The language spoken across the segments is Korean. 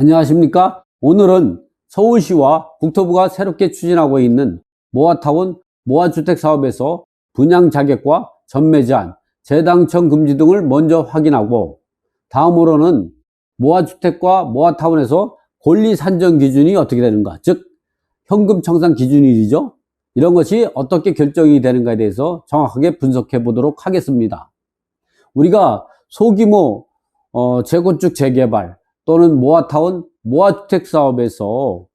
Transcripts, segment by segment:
안녕하십니까? 오늘은 서울시와 국토부가 새롭게 추진하고 있는 모아타운 모아주택 사업에서 분양 자격과 전매 제한, 재당첨 금지 등을 먼저 확인하고 다음으로는 모아주택과 모아타운에서 권리 산정 기준이 어떻게 되는가, 즉 현금 청산 기준일이죠. 이런 것이 어떻게 결정이 되는가에 대해서 정확하게 분석해 보도록 하겠습니다. 우리가 소규모 어, 재건축 재개발 또는 모아타운 모아주택 사업에서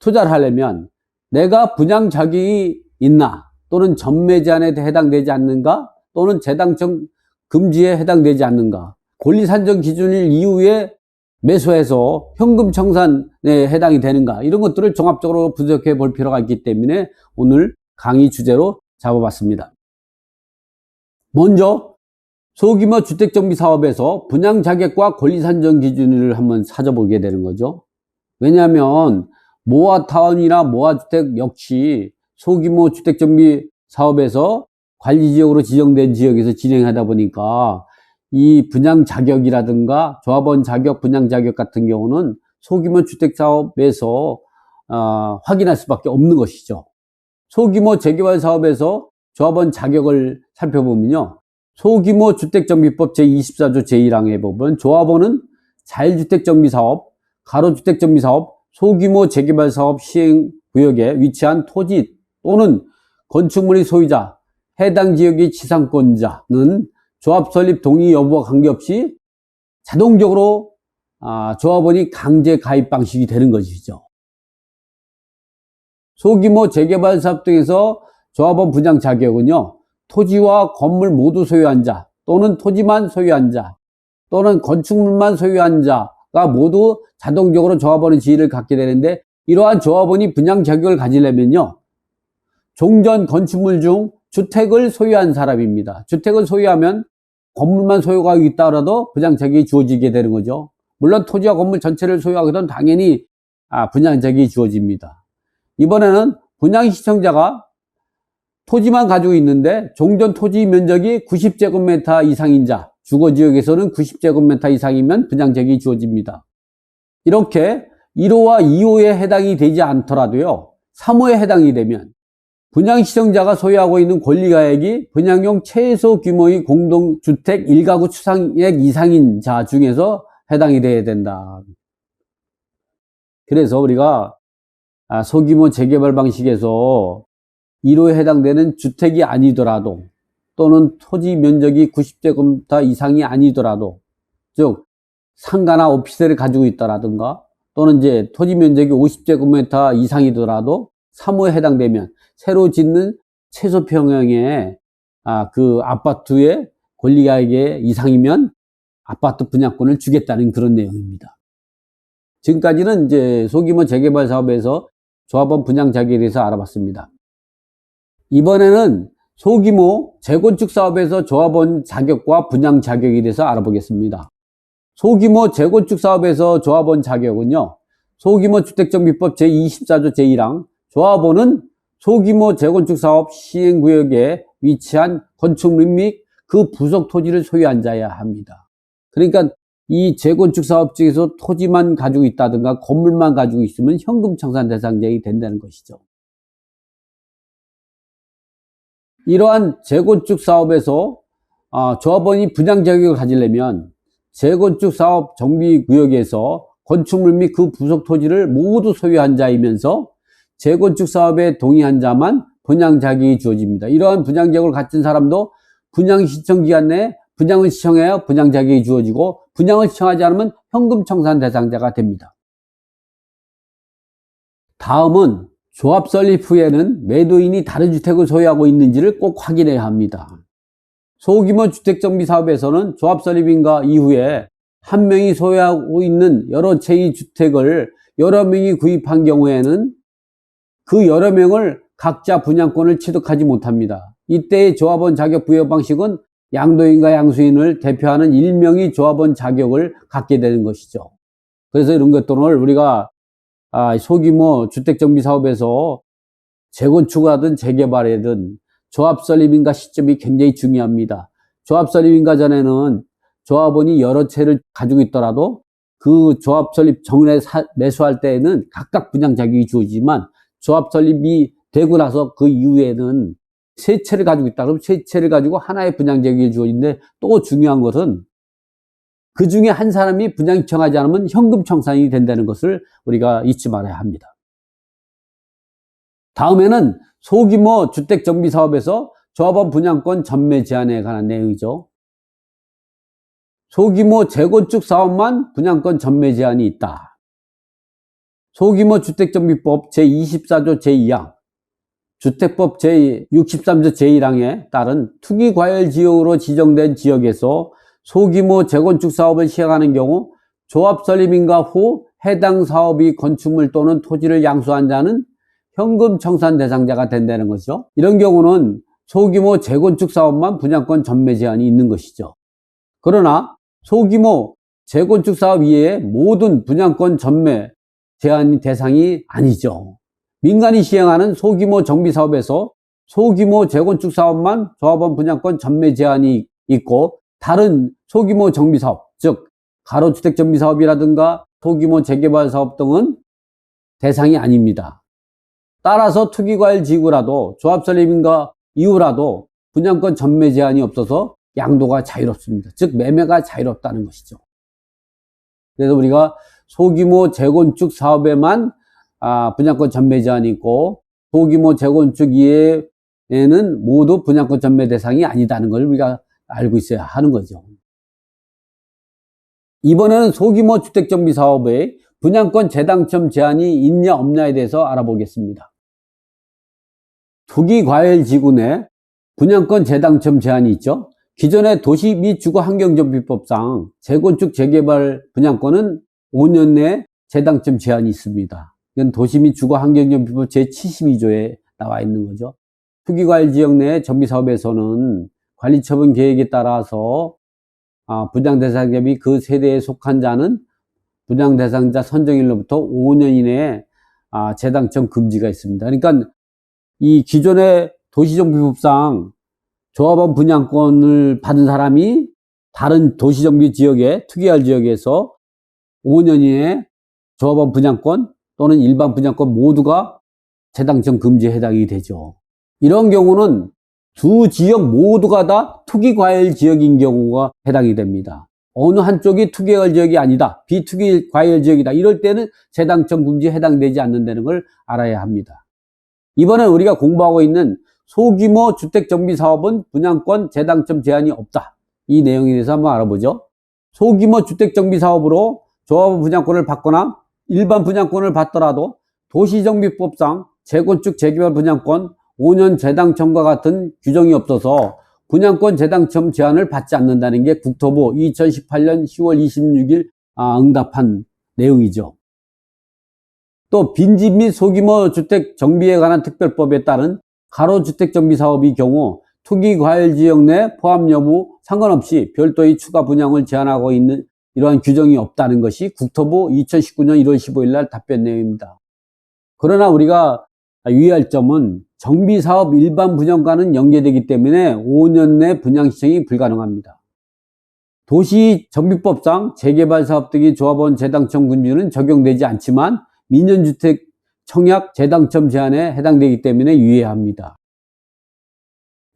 투자를 하려면 내가 분양 자격이 있나 또는 전매 제한에 해당되지 않는가 또는 재당첨 금지에 해당되지 않는가 권리 산정 기준일 이후에 매수해서 현금 청산에 해당이 되는가 이런 것들을 종합적으로 분석해 볼 필요가 있기 때문에 오늘 강의 주제로 잡아봤습니다. 먼저 소규모 주택정비 사업에서 분양 자격과 권리 산정 기준을 한번 찾아보게 되는 거죠. 왜냐하면 모아타운이나 모아주택 역시 소규모 주택정비 사업에서 관리지역으로 지정된 지역에서 진행하다 보니까 이 분양 자격이라든가 조합원 자격, 분양 자격 같은 경우는 소규모 주택 사업에서 어, 확인할 수밖에 없는 것이죠. 소규모 재개발 사업에서 조합원 자격을 살펴보면요. 소규모 주택정비법 제24조 제1항에 보면 조합원은 자율주택정비사업, 가로주택정비사업, 소규모 재개발사업 시행구역에 위치한 토지 또는 건축물의 소유자, 해당 지역의 지상권자는 조합 설립 동의 여부와 관계없이 자동적으로 아, 조합원이 강제 가입 방식이 되는 것이죠. 소규모 재개발 사업 등에서 조합원 분양 자격은요, 토지와 건물 모두 소유한 자, 또는 토지만 소유한 자, 또는 건축물만 소유한 자가 모두 자동적으로 조합원의 지위를 갖게 되는데, 이러한 조합원이 분양 자격을 가지려면요, 종전 건축물 중 주택을 소유한 사람입니다. 주택을 소유하면 건물만 소유가 있다라도 분양 자격이 주어지게 되는 거죠. 물론 토지와 건물 전체를 소유하거든 당연히 아, 분양 자격이 주어집니다. 이번에는 분양 시청자가 토지만 가지고 있는데 종전 토지 면적이 90제곱미터 이상인 자, 주거 지역에서는 90제곱미터 이상이면 분양자격이 주어집니다. 이렇게 1호와 2호에 해당이 되지 않더라도요. 3호에 해당이 되면 분양 시청자가 소유하고 있는 권리가액이 분양용 최소 규모의 공동주택 1가구 추상액 이상인 자 중에서 해당이 돼야 된다. 그래서 우리가 아, 소규모 재개발 방식에서 1호에 해당되는 주택이 아니더라도 또는 토지 면적이 90제곱미터 이상이 아니더라도 즉 상가나 오피스를 가지고 있다라든가 또는 이제 토지 면적이 50제곱미터 이상이더라도 3호에 해당되면 새로 짓는 최소 평형의 아, 그 아파트의 권리가액의 이상이면 아파트 분양권을 주겠다는 그런 내용입니다. 지금까지는 이제 소규모 재개발 사업에서 조합원 분양 자격에 대해서 알아봤습니다. 이번에는 소규모 재건축 사업에서 조합원 자격과 분양 자격에 대해서 알아보겠습니다. 소규모 재건축 사업에서 조합원 자격은요, 소규모 주택정비법 제24조 제1항 조합원은 소규모 재건축 사업 시행구역에 위치한 건축물 및 그 부속 토지를 소유한 자야 합니다. 그러니까 이 재건축 사업 중에서 토지만 가지고 있다든가 건물만 가지고 있으면 현금 청산 대상자이 된다는 것이죠. 이러한 재건축 사업에서 아, 조합원이 분양 자격을 가지려면 재건축 사업 정비 구역에서 건축물 및 그 부속 토지를 모두 소유한 자이면서 재건축 사업에 동의한 자만 분양 자격이 주어집니다. 이러한 분양 자격을 갖춘 사람도 분양 신청 기간 내에 분양을 시청해야 분양 자격이 주어지고 분양을 시청하지 않으면 현금 청산 대상자가 됩니다. 다음은 조합 설립 후에는 매도인이 다른 주택을 소유하고 있는지를 꼭 확인해야 합니다. 소규모 주택 정비 사업에서는 조합 설립인가 이후에 한 명이 소유하고 있는 여러 채의 주택을 여러 명이 구입한 경우에는 그 여러 명을 각자 분양권을 취득하지 못합니다. 이때의 조합원 자격 부여 방식은 양도인과 양수인을 대표하는 일명의 조합원 자격을 갖게 되는 것이죠. 그래서 이런 것들을 우리가 아, 소규모 주택정비 사업에서 재건축하든 재개발이든 조합 설립인가 시점이 굉장히 중요합니다. 조합 설립인가 전에는 조합원이 여러 채를 가지고 있더라도 그 조합 설립 전에 사- 매수할 때에는 각각 분양 자격이 주어지지만 조합 설립이 되고 나서 그 이후에는 세 채를 가지고 있다 그러면 세 채를 가지고 하나의 분양 자격이 주어지는데 또 중요한 것은 그 중에 한 사람이 분양 청하지 않으면 현금 청산이 된다는 것을 우리가 잊지 말아야 합니다. 다음에는 소규모 주택 정비 사업에서 조합원 분양권 전매 제한에 관한 내용이죠. 소규모 재건축 사업만 분양권 전매 제한이 있다. 소규모 주택정비법 제24조 제2항, 주택법 제63조 제1항에 따른 투기과열 지역으로 지정된 지역에서 소규모 재건축 사업을 시행하는 경우 조합 설립인가 후 해당 사업이 건축물 또는 토지를 양수한 자는 현금 청산 대상자가 된다는 것이죠. 이런 경우는 소규모 재건축 사업만 분양권 전매 제한이 있는 것이죠. 그러나 소규모 재건축 사업 이외에 모든 분양권 전매 제한 대상이 아니죠. 민간이 시행하는 소규모 정비 사업에서 소규모 재건축 사업만 조합원 분양권 전매 제한이 있고 다른 소규모 정비 사업, 즉 가로주택 정비 사업이라든가 소규모 재개발 사업 등은 대상이 아닙니다. 따라서 투기과열 지구라도 조합 설립인가 이후라도 분양권 전매 제한이 없어서 양도가 자유롭습니다. 즉 매매가 자유롭다는 것이죠. 그래서 우리가 소규모 재건축 사업에만 아, 분양권 전매 제한이 있고 소규모 재건축 이외에는 모두 분양권 전매 대상이 아니다는 걸 우리가 알고 있어야 하는 거죠. 이번에는 소규모 주택 정비 사업의 분양권 재당첨 제한이 있냐 없냐에 대해서 알아보겠습니다. 투기과열 지구 내 분양권 재당첨 제한이 있죠. 기존의 도시 및 주거 환경정비법상 재건축 재개발 분양권은 5년 내 재당첨 제한이 있습니다. 이건 도시 및 주거 환경정비법 제72조에 나와 있는 거죠. 투기과열 지역 내 정비사업에서는 관리처분 계획에 따라서 아, 분양 대상자 및 그 세대에 속한 자는 분양 대상자 선정일로부터 5년 이내에 아, 재당첨 금지가 있습니다. 그러니까 이 기존의 도시정비법상 조합원 분양권을 받은 사람이 다른 도시정비 지역에 투기할 지역에서 5년 이내에 조합원 분양권 또는 일반 분양권 모두가 재당첨 금지에 해당이 되죠. 이런 경우는 두 지역 모두가 다 투기과열 지역인 경우가 해당이 됩니다. 어느 한쪽이 투기과열 지역이 아니다. 비투기과열 지역이다. 이럴 때는 재당첨 금지에 해당되지 않는다는 걸 알아야 합니다. 이번에 우리가 공부하고 있는 소규모 주택 정비 사업은 분양권 재당첨 제한이 없다. 이 내용에 대해서 한번 알아보죠. 소규모 주택 정비 사업으로 조합 분양권을 받거나 일반 분양권을 받더라도 도시정비법상 재건축 재개발 분양권 5년 재당첨과 같은 규정이 없어서 분양권 재당첨 제한을 받지 않는다는 게 국토부 2018년 10월 26일 아, 응답한 내용이죠. 또 빈집 및 소규모 주택 정비에 관한 특별법에 따른 가로주택 정비 사업의 경우 투기 과열 지역 내 포함 여부 상관없이 별도의 추가 분양을 제한하고 있는 이러한 규정이 없다는 것이 국토부 2019년 1월 15일 날 답변 내용입니다. 그러나 우리가 유의할 점은 정비 사업 일반 분양과는 연계되기 때문에 5년 내 분양 신청이 불가능합니다. 도시 정비법상 재개발 사업 등의 조합원 재당첨 금지는 적용되지 않지만 민연주택 청약 재당첨 제한에 해당되기 때문에 유의해야 합니다.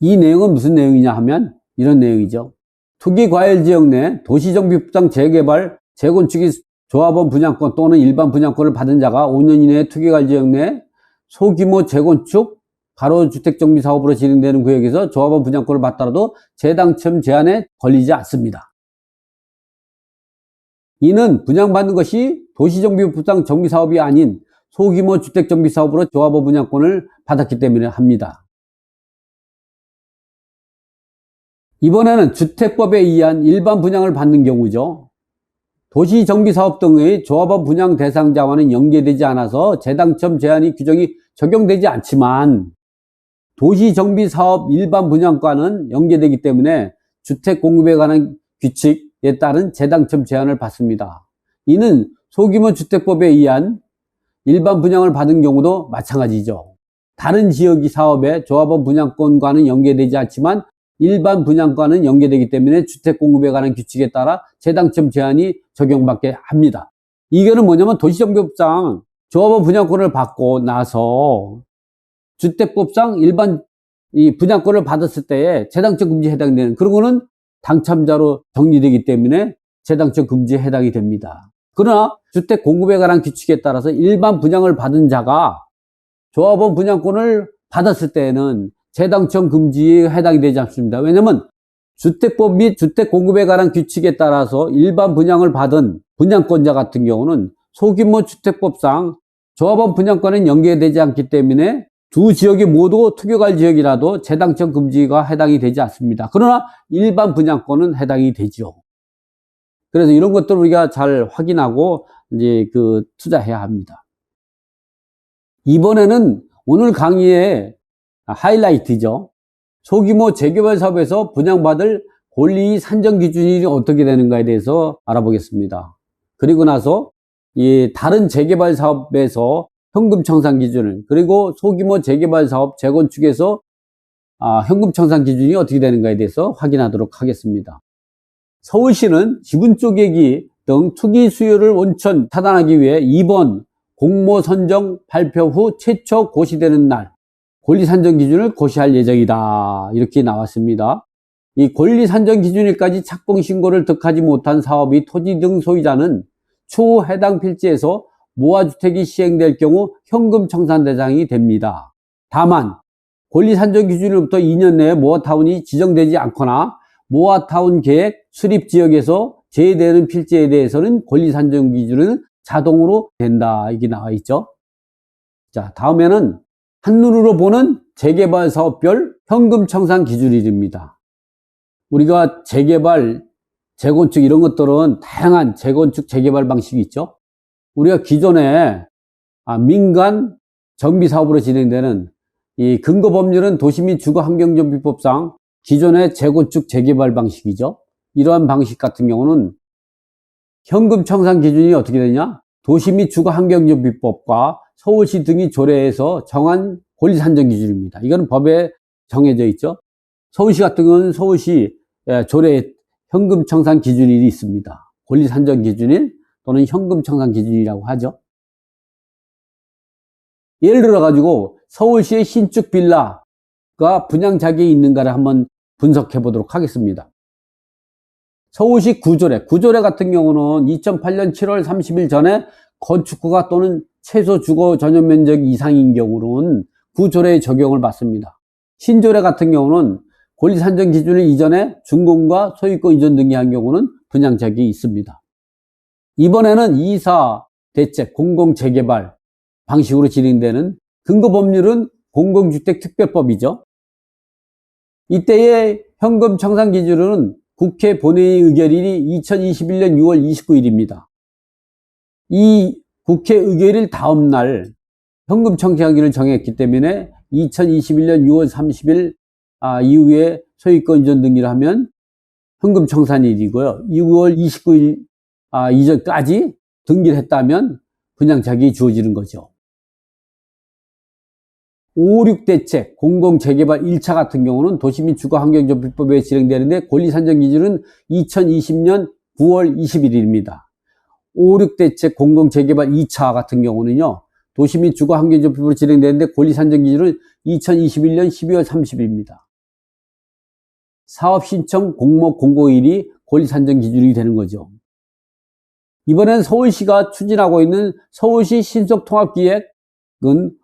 이 내용은 무슨 내용이냐 하면 이런 내용이죠. 투기 과열 지역 내 도시 정비법상 재개발, 재건축이 조합원 분양권 또는 일반 분양권을 받은 자가 5년 이내에 투기 과열 지역 내 소규모 재건축, 가로주택 정비 사업으로 진행되는 구역에서 조합원 분양권을 받더라도 재당첨 제한에 걸리지 않습니다. 이는 분양받는 것이 도시정비법상 정비사업이 아닌 소규모 주택정비사업으로 조합원 분양권을 받았기 때문에 합니다. 이번에는 주택법에 의한 일반 분양을 받는 경우죠. 도시정비사업 등의 조합원 분양 대상 자와는 연계되지 않아서 재당첨 제한이 규정이 적용되지 않지만 도시정비사업 일반 분양과는 연계되기 때문에 주택 공급에 관한 규칙에 따른 재당첨 제한을 받습니다. 이는 소규모 주택법에 의한 일반 분양을 받은 경우도 마찬가지죠. 다른 지역의 사업에 조합원 분양권과는 연계되지 않지만 일반 분양과는 연계되기 때문에 주택 공급에 관한 규칙에 따라 재당첨 제한이 적용받게 합니다. 이거는 뭐냐면 도시정비법상 조합원 분양권을 받고 나서 주택법상 일반 이 분양권을 받았을 때에 재당첨 금지에 해당되는 그런 거는 당첨자로 정리되기 때문에 재당첨 금지에 해당이 됩니다. 그러나 주택 공급에 관한 규칙에 따라서 일반 분양을 받은 자가 조합원 분양권을 받았을 때에는 재당첨 금지에 해당이 되지 않습니다. 왜냐하면 주택법 및 주택 공급에 관한 규칙에 따라서 일반 분양을 받은 분양권자 같은 경우는 소규모 주택법상 조합원 분양권은 연계되지 않기 때문에 두 지역이 모두 특유갈 지역이라도 재당첨 금지가 해당이 되지 않습니다. 그러나 일반 분양권은 해당이 되죠. 그래서 이런 것들 우리가 잘 확인하고 이제 그 투자해야 합니다. 이번에는 오늘 강의의 하이라이트죠. 소규모 재개발 사업에서 분양받을 권리 산정 기준이 어떻게 되는가에 대해서 알아보겠습니다. 그리고 나서 이 다른 재개발 사업에서 현금 청산 기준을 그리고 소규모 재개발 사업 재건축에서 아, 현금 청산 기준이 어떻게 되는가에 대해서 확인하도록 하겠습니다. 서울시는 지분 쪼개기 등 투기 수요를 원천 차단하기 위해 이번 공모 선정 발표 후 최초 고시되는 날 권리 산정 기준을 고시할 예정이다. 이렇게 나왔습니다. 이 권리 산정 기준일까지 착공 신고를 득하지 못한 사업이 토지 등 소유자는 추후 해당 필지에서 모아주택이 시행될 경우 현금 청산 대상이 됩니다. 다만 권리 산정 기준으로부터 2년 내에 모아타운이 지정되지 않거나 모아타운 계획 수립 지역에서 제외되는 필지에 대해서는 권리 산정 기준은 자동으로 된다. 이게 나와 있죠. 자, 다음에는 한눈으로 보는 재개발 사업별 현금 청산 기준입니다. 우리가 재개발, 재건축 이런 것들은 다양한 재건축, 재개발 방식이 있죠. 우리가 기존에 아, 민간 정비 사업으로 진행되는 이 근거 법률은 도시 및 주거 환경 정비법상 기존의 재건축, 재개발 방식이죠. 이러한 방식 같은 경우는 현금 청산 기준이 어떻게 되냐? 도시 및 주거 환경 정비법과 서울시 등이 조례에서 정한 권리 산정 기준입니다. 이거는 법에 정해져 있죠. 서울시 같은 경우는 서울시 예, 조례 현금 청산 기준이 있습니다. 권리 산정 기준일 또는 현금 청산 기준이라고 하죠. 예를 들어 가지고 서울시의 신축 빌라가 분양 자격이 있는가를 한번 분석해 보도록 하겠습니다. 서울시 구조례, 구조례 같은 경우는 2008년 7월 30일 전에 건축허가 또는 최소 주거 전용 면적 이상인 경우는 구조례의 적용을 받습니다. 신조례 같은 경우는 권리 산정 기준을 이전에 준공과 소유권 이전 등이 한 경우는 분양 자격이 있습니다. 이번에는 이사 대책 공공 재개발 방식으로 진행되는 근거 법률은 공공주택 특별법이죠. 이때의 현금 청산 기준은 국회 본회의 의결일이 2021년 6월 29일입니다. 이 국회 의결일 다음 날 현금 청산기를 정했기 때문에 2021년 6월 30일 아, 이후에 소유권 이전 등기를 하면 현금 청산일이고요. 6월 29일 아, 이전까지 등기를 했다면 분양 자격이 주어지는 거죠. 5, 6대책 공공재개발 1차 같은 경우는 도시민 주거환경정비법에 진행되는데 권리산정 기준은 2020년 9월 21일입니다. 5, 6대책 공공재개발 2차 같은 경우는요. 도시민 주거 환경정비법으로 진행되는데 권리산정 기준은 2021년 12월 30일입니다. 사업신청 공모 공고일이 권리산정 기준이 되는 거죠. 이번엔 서울시가 추진하고 있는 서울시 신속통합기획은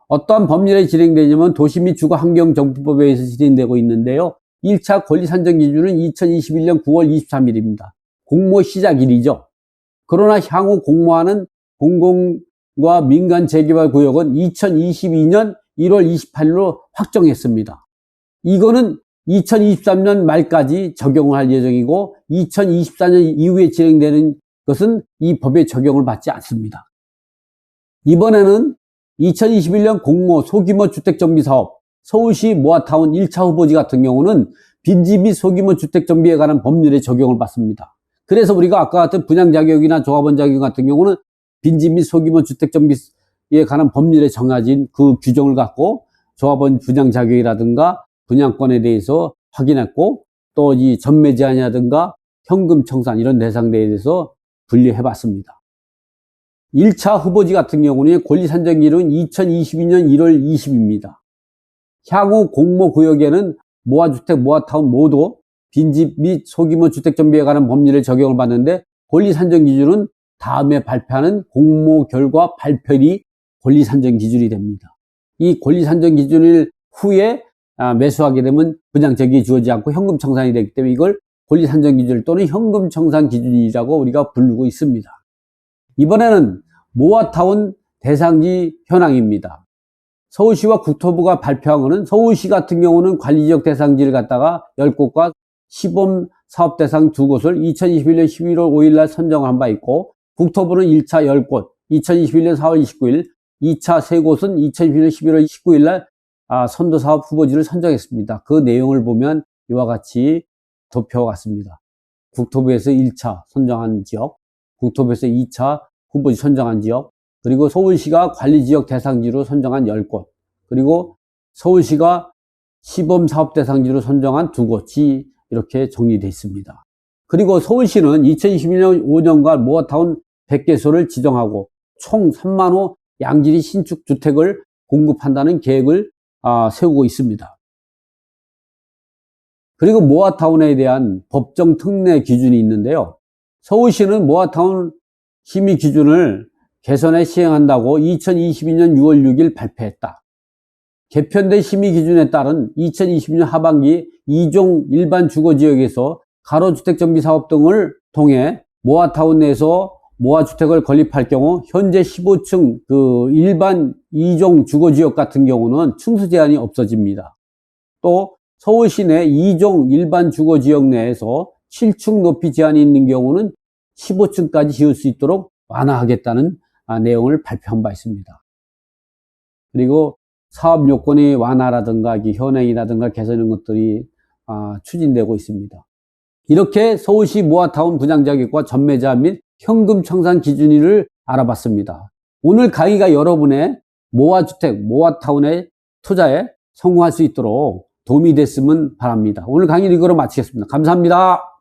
어떠한 법률에 진행되냐면 도시 및 주거환경정비법에 의해서 진행되고 있는데요. 1차 권리산정 기준은 2021년 9월 23일입니다. 공모 시작일이죠. 그러나 향후 공모하는 공공과 민간 재개발 구역은 2022년 1월 28일로 확정했습니다. 이거는 2023년 말까지 적용을 할 예정이고 2024년 이후에 진행되는 것은 이 법에 적용을 받지 않습니다. 이번에는 2021년 공모 소규모 주택정비사업 서울시 모아타운 1차 후보지 같은 경우는 및 소규모 주택정비에 관한 법률에 적용을 받습니다. 그래서 우리가 아까 같은 분양자격이나 조합원 자격 같은 경우는 빈지 및 소규모 주택정비에 관한 법률에 정해진 그 규정을 갖고 조합원 분양자격이라든가 분양권에 대해서 확인했고 또 이 전매 제한이라든가 현금 청산 이런 대상들에 대해서 분류해 봤습니다. 1차 후보지 같은 경우는 권리 산정 기일은 2022년 1월 20입니다. 향후 공모 구역에는 모아주택, 모아타운 모두 빈집 및 소규모 주택 정비에 관한 법률의 적용을 받는데 권리 산정 기준은 다음에 발표하는 공모 결과 발표일이 권리 산정 기준이 됩니다. 이 권리 산정 기준일 후에 아, 매수하게 되면 분양적이 주어지지 않고 현금 청산이 되기 때문에 이걸 권리 산정 기준 또는 현금 청산 기준이라고 우리가 부르고 있습니다. 이번에는 모아타운 대상지 현황입니다. 서울시와 국토부가 발표한 것은 서울시 같은 경우는 관리지역 대상지를 갖다가 10곳과 시범 사업 대상 두 곳을 2021년 11월 5일 날 선정을 한바 있고 국토부는 1차 10곳, 2021년 4월 29일, 2차 3곳은 2021년 11월 19일 날 아, 선도 사업 후보지를 선정했습니다. 그 내용을 보면 이와 같이 도표가 같습니다. 국토부에서 1차 선정한 지역, 국토부에서 2차 후보지 선정한 지역, 그리고 서울시가 관리지역 대상지로 선정한 10곳, 그리고 서울시가 시범사업 대상지로 선정한 두 곳이 이렇게 정리되어 있습니다. 그리고 서울시는 2021년 5년간 모아타운 100개소를 지정하고 총 3만 호 양질의 신축 주택을 공급한다는 계획을 아, 세우고 있습니다. 그리고 모아타운에 대한 법정 특례 기준이 있는데요. 서울시는 모아타운 심의 기준을 개선해 시행한다고 2022년 6월 6일 발표했다. 개편된 심의 기준에 따른 2022년 하반기 2종 일반 주거지역에서 가로주택 정비 사업 등을 통해 모아타운 내에서 모아주택을 건립할 경우 현재 15층 그 일반 2종 주거지역 같은 경우는 층수 제한이 없어집니다. 또 서울시 내 2종 일반 주거지역 내에서 7층 높이 제한이 있는 경우는 15층까지 지을 수 있도록 완화하겠다는 아, 내용을 발표한 바 있습니다. 그리고 사업 요건의 완화라든가 현행이라든가 개선 이런 것들이 아, 추진되고 있습니다. 이렇게 서울시 모아타운 분양 자격과 전매자 및 현금 청산 기준을 알아봤습니다. 오늘 강의가 여러분의 모아주택, 모아타운의 투자에 성공할 수 있도록 도움이 됐으면 바랍니다. 오늘 강의를 이거로 마치겠습니다. 감사합니다.